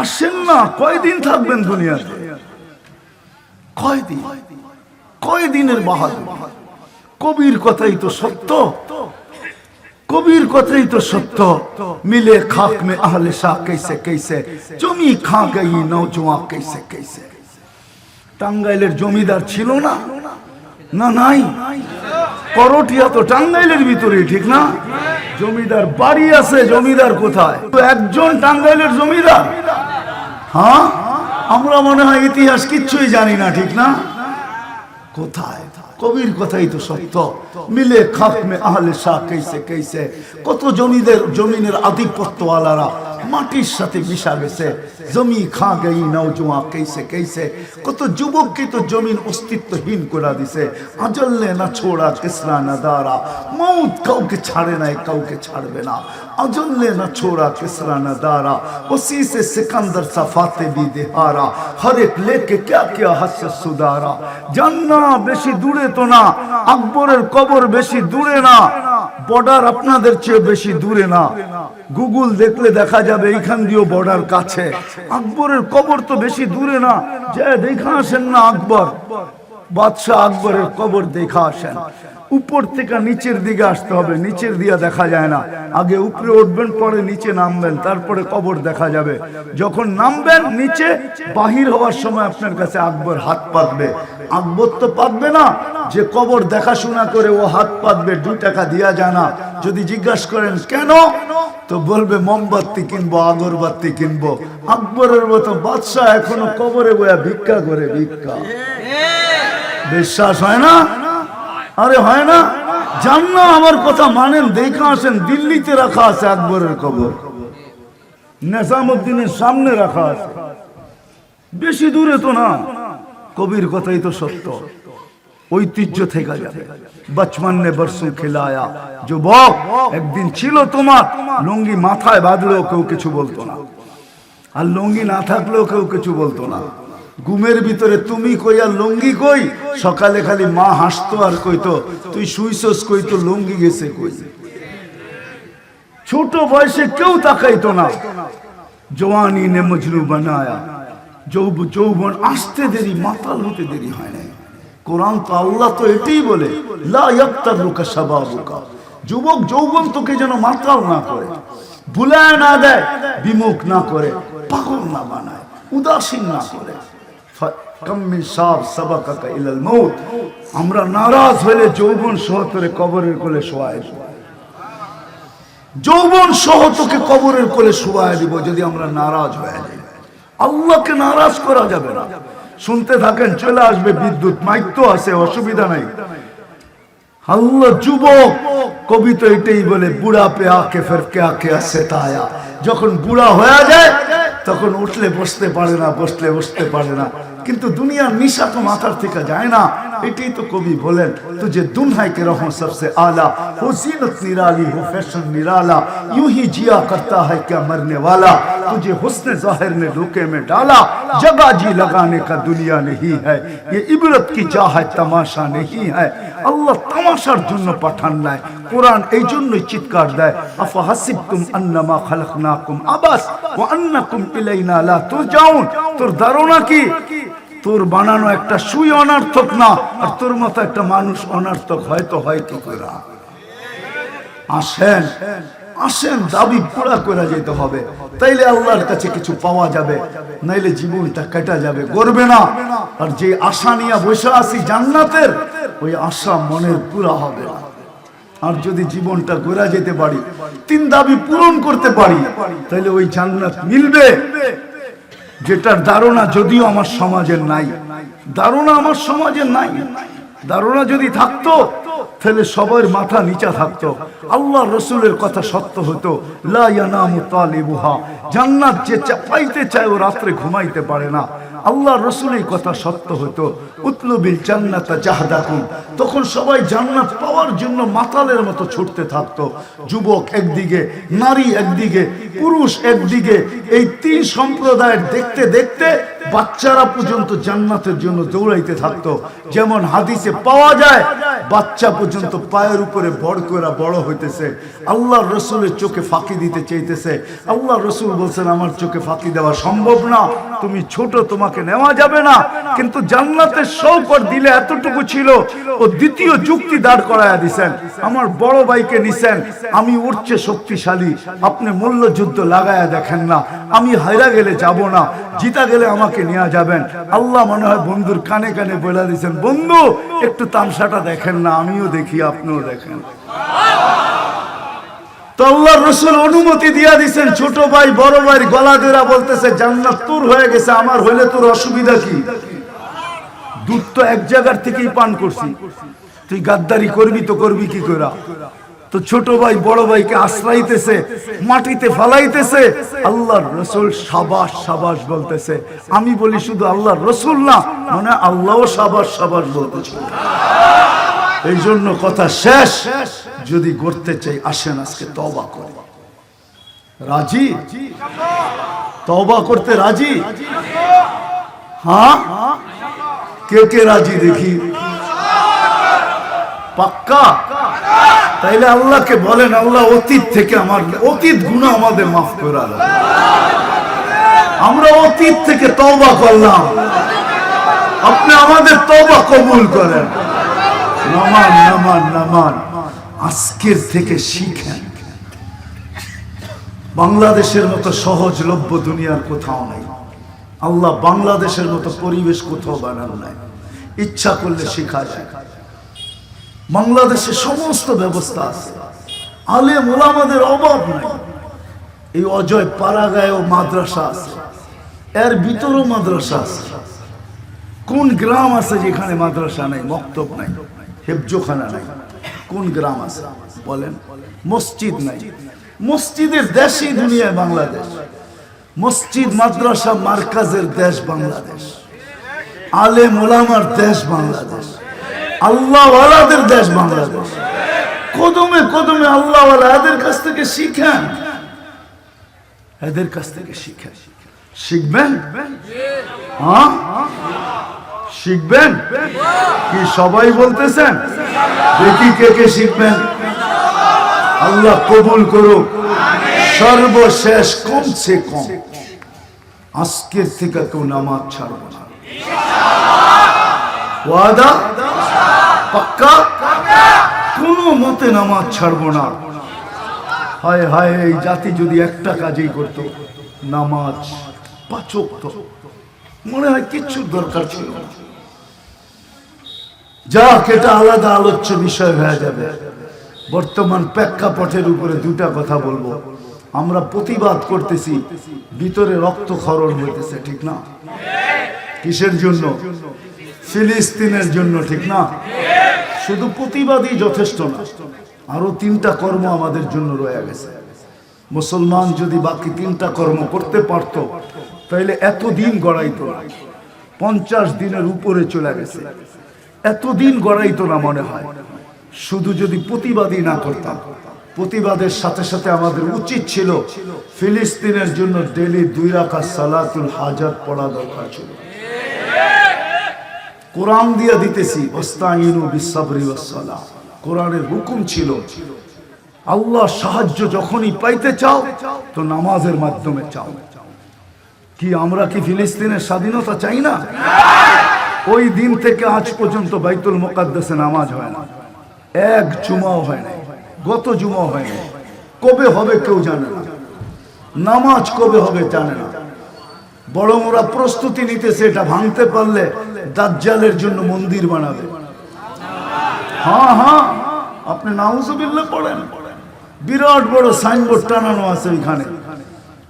আসেন না, কয়দিন থাকবেন দুনিয়াতে? কয়দিন? কয়দিনের বাহাদুর? কবির কথাই তো সত্য। কবির কথাই তো সত্য। মিলে খাক মে আহলে শাহ কেসে কেসে, জমি খা গই নৌজোয়া কেসে কেসে। টাঙ্গাইলের জমিদার ছিল না? না, নাই? করটিয়া তো টাঙ্গাইলের ভিতরে ঠিক না? জমিদার বাড়ি আছে, জমিদার কোথায়? একজন টাঙ্গাইলের জমিদার? হ্যাঁ? আমরা মনে হয় ইতিহাস কিচ্ছুই জানি না, ঠিক না? কোথায়? কবির কথাই তো সত্য। মিলে খাকমে আহলে শাহ কেসে কেসে কত জমিদের, জমিনের আধিপত্যওয়ালারা মাটির সাথে মিশা গেছে জমি খা গই নৌজওয়ান कैसे कैसे কত যুবককে তো জমিন অস্তিত্বহীন করে দিছে আজল্লে না ছোড়া কিসরা না দারা মৌত কাউকে ছাড়ে নাই কাউকে ছাড়বে না अजल्ले न छोड़ा किसरा न दारा उसी से सिकंदर सफाते भी देहारा हर एक लेके क्या क्या हस सुधारा জান্না বেশি দূরে তো না আকবরের কবর বেশি দূরে না বর্ডার আপনাদের চেয়ে বেশি দূরে না। গুগল দেখলে দেখা যাবে এইখান দিয়েও বর্ডার কাছে। আকবরের কবর তো বেশি দূরে না। যে দেখা আসেন না আকবর। বাদশাহ আকবরের কবর দেখা আসেন। উপর থেকে নিচের দিকে আসতে হবে, নিচের দিয়ে দেখা যায় না। আগে উপরে উঠবেন, পরে নিচে নামবেন, তারপরে কবর দেখা যাবে। যখন নামবেন, নিচে বাহির হওয়ার সময় আপনার কাছে আকবর হাত পাতবে। আকবর তো পাতবে না, যে কবর দেখাশোনা করে ও হাত পাতবে দু টাকা দিয়া যায় না। যদি জিজ্ঞাসা করেন, কেন? তো বলবে, মোমবাতি কিনবো, আগরবাতি কিনবো। আকবরের মতো বাদশাহ এখনও কবরে বয়া ভিক্ষা করে, ভিক্ষা। বিশ্বাস হয় না? আরে হয় না? জান না আমার কথা মানেন, দেখা আসেন দিল্লিতে রাখা আছে আকবরের কবর। নেজামুদ্দিনের সামনে রাখা আছে। বেশি দূরে তো না। কবির কথাই তো সত্য। ঐতিহ্য থেকে যাবে। বচপন নে বরসু খিলায়া। যুবক, একদিন ছিল তোমার, লুঙ্গি মাথায় বাঁধলেও কেউ কিছু বলতো না। আর লুঙ্গি না থাকলেও কেউ কিছু বলতো না। ঘুমের ভিতরে তুমি কই আর লুঙ্গি কই? সকালে খালি মা হাসতো আর কইতো, তুই শুইছস কই? তো লুঙ্গি গেছে কই? ছোট বয়সে কেউ তাকাইতো না। জওয়ানি নে মজনু বানায়া। যৌব যৌবন আসতে দেরি, মাতাল হতে দেরি হয় না কোরআন তো আল্লাহ তো এটাই বলে, লা ইয়াক্তারুকা শাবাবুকা যুবক যৌবন তোকে যেন মাতাল না করে, ভুলায় না দেয়, বিমুখ না করে, পাগল না বানায়, উদাসীন না করে। আমরা নারাজ হলে যৌবন কবরের কোলে দেব। যৌবন কবরের কোলে শোয়ায় দিব যদি আমরা নারাজ হয়ে যাই। আল্লাহকে নারাজ করা যাবে না। শুনতে থাকেন, চলে আসবে বিদ্যুৎ, মাইক তো আছে, অসুবিধা নাই। আল্লাহ যুবক কবি তো এটাই বলে বুড়া পে আকে ফের কে আকে আসে তায়া। যখন বুড়া হয়ে যায়, তখন উঠলে বসতে পারে না, বসলে বসতে পারে না। কিন্তু দুনিয়ার নিশা তো মাথার থেকে যায় না এটাই তো কবি বলেন तुझे दुन्हाई के रहो सबसे आला हो जीनत निराली हो फैशन निराला यूं ही जिया करता है क्या मरने वाला तुझे हुस्न जाहिर ने धोखे में डाला जगह जी लगाने का दुनिया नहीं है ये इबरत की चाह तमाशा नहीं है আল্লাহ তামাশার জন্য পাঠান নাই কোরআন এই জন্যই চিৎকার দেয় আফা হাসিবতুম আন্নামা খালাকনাকুম আবাস ওয়া আন্নাকুম ইলাইনা লা তুরজাউন তোর ধারণা কি তোর বানানো একটা সুই অনার্থক না, আর তোর মতো একটা মানুষ অনার্থক হয়তো হয় কি করে? আসেন আসেন, দাবি পুরা করে যেতে হবে। তাইলে আল্লাহর কাছে কিছু পাওয়া যাবে, নাইলে জীবনটা কেটা যাবে। গড়বে না। আর যে আশা নিয়ে বসে আছি জান্নাতের, ওই আশা মনের পুরা হবে না। আর যদি জীবনটা গোরা যেতে পারি, তিন দাবি পূরণ করতে পারি তাহলে ওই জান্নাত মিলবে। যেটার ধারণা যদিও আমার সমাজের নাই। ধারণা আমার সমাজের নাই। ধারণা যদি থাকতো, তাহলে সবার মাথা নিচা থাকতো। আল্লাহ রসুলের কথা সত্য হতো, লা ইয়ানামু তালিবুহা। জান্নাত যে পাইতে চায় ও রাত্রে ঘুমাইতে পারে না। আল্লাহ রসুল এই কথা সত্য হতো। উতলুবিল জান্নাতা জাহাদাকুম। তখন সবাই জান্নাত পাওয়ার জন্য মাতালের মতো ছুটতে থাকতো। যুবক একদিকে, নারী একদিকে, পুরুষ একদিকে। এই তিন সম্প্রদায়ের দেখতে দেখতে বাচ্চারা পর্যন্ত জান্নাতের জন্য দৌড়াইতে থাকতো। যেমন হাদিসে পাওয়া যায়, বাচ্চা পর্যন্ত পায়ের উপরে বড় করে বড় হইতেছে। আল্লাহ রসুলের চোখে ফাঁকি দিতে চাইতেছে। আল্লাহ রসুল বলছেন, আমার চোখে ফাঁকি দেওয়া সম্ভব না। তুমি ছোট, তোমাকে নেওয়া যাবে না। কিন্তু জান্নাতের সৌকর দিলে এতটুকু ছিল, ও দ্বিতীয় যুক্তি দাঁড় করায়া দিছেন। আমার বড় ভাইকে নিছেন, আমি উঠছে শক্তিশালী। আপনি মূল্য যুদ্ধ লাগায়া দেখেন না, আমি হাইরা গেলে যাব না, জিতা গেলে আমাকে নিয়ে যাবেন। আল্লাহ মনে হয় বন্ধুর কানে কানে বলে দিয়েছেন বন্ধু, একটু তামসাটা দেখেন না, আমিও দেখি, আপনিও দেখেন। রসুল অনুমতি দিয়া দিছেন, ছোট ভাই, বড় ভাই, গলা দেরা বলতেছে, জান্নাত তোর হয়ে গেছে, আমার হইলে তোর অসুবিধা কি? দুধ তো এক জায়গার থেকেই পান করছি। তুই গাদ্দারি করবি তো করবি কি করা তো ছোট ভাই, বড় ভাইকে আশ্রাইতেছে, মাটিতে ফালাইতেছে, আল্লাহর রসুল সাবাস সাবাস বলতেছে। আমি বলি শুধু আল্লাহর রসুল না মানে আল্লাহ সাবাস সাবাস বলতেছে। এই জন্য কথা শেষ। যদি করতে চাই, আসেন আজকে তবা করে। রাজি? তবা করতে রাজি? হ্যাঁ? কে কে রাজি দেখি? পাক্কা? তাইলে আল্লাহকে বলেন, আল্লাহ অতীত থেকে আমার অতীত গুণা আমাদের মাফ করে আমরা অতীত থেকে তওবা করলাম। আপনি আমাদের তওবা কবুল করেন। নামান নামান নামান। আজকের থেকে শিখেন। বাংলাদেশের মতো সহজলভ্য দুনিয়ার কোথাও নাই। আল্লাহ বাংলাদেশের মতো পরিবেশ কোথাও বানানো নাই। ইচ্ছা করলে শেখা বাংলাদেশে সমস্ত ব্যবস্থা আছে। আলে মোলামাদের অভাব নাই। এই অজয় পাড়াগায়ও মাদ্রাসা আছে। এর ভিতরও মাদ্রাসা আছে। কোন গ্রাম আছে যেখানে মাদ্রাসা নাই, মক্তব নাই? হেফজোখানা নাই। কোন গ্রাম আছে? বলেন। মসজিদ নাই। মসজিদের দেশই দুনিয়ায় বাংলাদেশ। মসজিদ, মাদ্রাসা, মার্কাজের দেশ বাংলাদেশ। আলে মোলামার দেশ বাংলাদেশ। আল্লাহওয়ালাদের দেশ বাংলাদেশ। কদমে কদমে আল্লাহওয়ালা এদের কাছ থেকে শিখেন। এদের কাছ থেকে শিখেন। শিখবেন? হ্যাঁ? শিখবেন? কি সবাই বলতেছেন? দেখি কে কে শিখবেন। আল্লাহ কবুল করুক। সর্বশেষ কমছে কম। আজকের থেকে কেউ নামাজ ছাড়ব না। ওয়াদা? পাক্কা? কোনো মতে নামাজ ছাড়বো না। হায় হায়, এই জাতি যদি একটা কাজেই করত, নামাজ পাচক মনে হয় কিচ্ছুর দরকার ছিল না। যাক, এটা আলাদা আলোচ্য বিষয় হয়ে যাবে। বর্তমান প্রেক্ষাপটের উপরে দুটা কথা বলব। আমরা প্রতিবাদ করতেছি, ভিতরে রক্তক্ষরণ হইতেছে, ঠিক না? কিসের জন্য? ফিলিস্তিনের জন্য, ঠিক না? শুধু প্রতিবাদই যথেষ্ট না। আরও তিনটা কর্ম আমাদের জন্য রয়ে গেছে। মুসলমান যদি বাকি তিনটা কর্ম করতে পারত তাহলে এতদিন গড়াইতো না। পঞ্চাশ দিনের উপরে চলে গেছে। এতদিন গড়াইতো না মনে হয়। শুধু যদি প্রতিবাদই না করতাম। প্রতিবাদের সাথে সাথে আমাদের উচিত ছিল ফিলিস্তিনের জন্য ডেলি দুই রাখা সালাতুল হাজার পড়া দরকার ছিল। কোরআন দিয়ে দিতেছি কোরআনের হুকুম ছিল, আল্লাহ সাহায্য যখনই পাইতে চাও, তো নামাজের মাধ্যমে চাও। কি আমরা কি ফিলিস্তিনের স্বাধীনতা চাই না? ওই দিন থেকে আজ পর্যন্ত বাইতুল মোকাদ্দাসে নামাজ হয় না। এক জুমাও হয় না গত জুমাও হয় না কবে হবে কেউ জানে না। নামাজ কবে হবে জানে না। বরং ওরা প্রস্তুতি নিতেছে এটা ভাঙতে পারলে দাজ্জালের জন্য মন্দির বানাবে। হ্যাঁ হ্যাঁ। আপনি নাউজুবিল্লাহ পড়েন। বিরাট বড় সাইনবোর্ড টানানো আছে ওইখানে।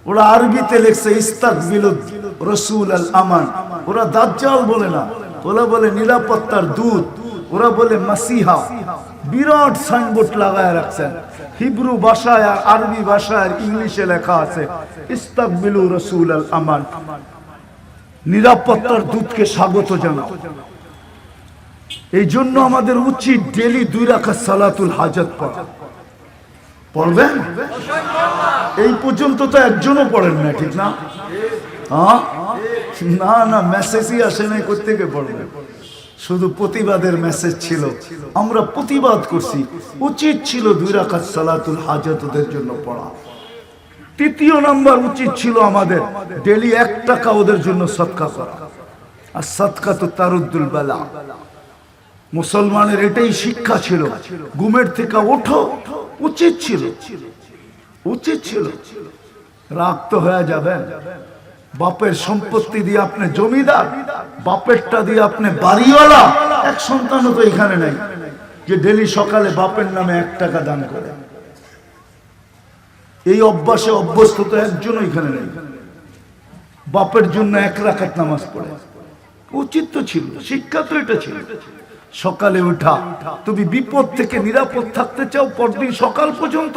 ওরা আরবিতে লিখছে, ইস্তাক বিলুদ, রসুল আল আমান। ওরা দাজ্জাল বলে না। ওরা বলে নিরাপত্তার দূত। ওরা বলে মাসিহা। বিরাট সাইনবোর্ড লাগায় রাখছেন। হিব্রু ভাষায় আর আরবি ভাষায় ইংলিশে লেখা আছে ইস্তাকবিলু রসুল আল আমান। নিরাপত্তার দূতকে স্বাগত জানাও। এই জন্য আমাদের উচিত ডেলি দুই রাখা সালাতুল হাজত পড়া। পড়বেন? এই পর্যন্ত তো একজনও পড়েন না ঠিক না? হ্যাঁ? না না, মেসেজই আসে নাই কোথেকে পড়বেন শুধু প্রতিবাদের মেসেজ ছিল। আমরা প্রতিবাদ করছি। উচিত ছিল দুই রাখাত সালাতুল হাজত ওদের জন্য পড়া। তৃতীয় নাম্বার উচিত ছিল আমাদের ডেলি এক টাকা ওদের জন্য সৎকা করা। আর সৎকা তো তারুদ্দুল বেলা। মুসলমানের এটাই শিক্ষা ছিল। ঘুমের থেকে ওঠো, উচিত ছিল। উচিত ছিল। রাগ তো হয়ে যাবে। বাপের সম্পত্তি দিয়ে আপনি জমিদার, বাপেরটা দিয়ে আপনি বাড়িওয়ালা। এক সন্তানও তো এখানে নেই যে ডেলি সকালে বাপের নামে এক টাকা দান করে। এই অভ্যাসে অভ্যস্ত তো একজনও এখানে নেই। বাপের জন্য এক রাখাত নামাজ পড়ে। উচিত তো ছিল, শিক্ষা তো এটা ছিল। সকালে উঠা। তুমি বিপদ থেকে নিরাপদ থাকতে চাও পরদিন সকাল পর্যন্ত?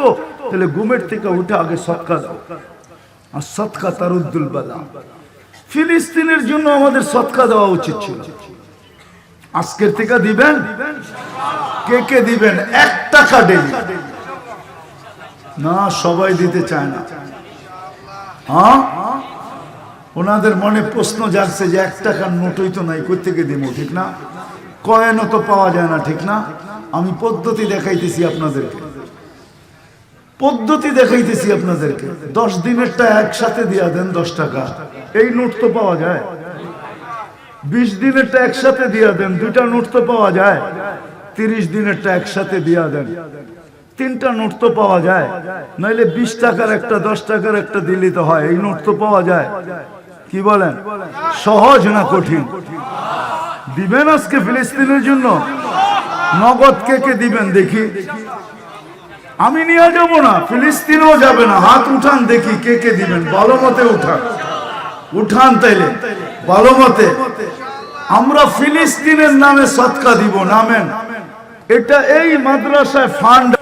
তাহলে ঘুমের থেকে উঠে আগে সৎকা দাও। আর সৎকা তারুদ্দুল বালা। ফিলিস্তিনের জন্য আমাদের সৎকা দেওয়া উচিত ছিল। আজকের থেকে দিবেন? কে কে দিবেন? এক টাকা ডেলি। না, সবাই দিতে চায় না। হ্যাঁ? ওনাদের মনে প্রশ্ন জাগছে যে এক টাকার নোটই তো নাই কই থেকে দিব? ঠিক না? কয়েনও তো পাওয়া যায় না, ঠিক না? আমি পদ্ধতি দেখাইতেছি আপনাদেরকে। পদ্ধতি দেখাইতেছি আপনাদেরকে। দশ দিনেরটা একসাথে দিয়া দেন দশ টাকা। এই নোট তো পাওয়া যায়। বিশ দিনেরটা একসাথে দিয়া দেন, দুইটা নোট তো পাওয়া যায়। তিরিশ দিনেরটা একসাথে দিয়া দেন। তিনটা নোট তো পাওয়া যায়। নইলে বিশ টাকার একটা, দশ টাকার একটা দিলে তো হয়। এই নোট তো পাওয়া যায়। কি বলেন? সহজ না কঠিন? দিবেন আজকে ফিলিস্তিনের জন্য? নগদ কে কে দিবেন দেখি। আমি নিয়ে যাব না, ফিলিস্তিনও যাবে না। হাত উঠান দেখি কে কে দিবেন। ভালো মতে উঠান। উঠান তাইলে। ভালো মতে। আমরা ফিলিস্তিনের নামে সৎকা দিব, নামেন। এটা এই মাদ্রাসায় ফান্ড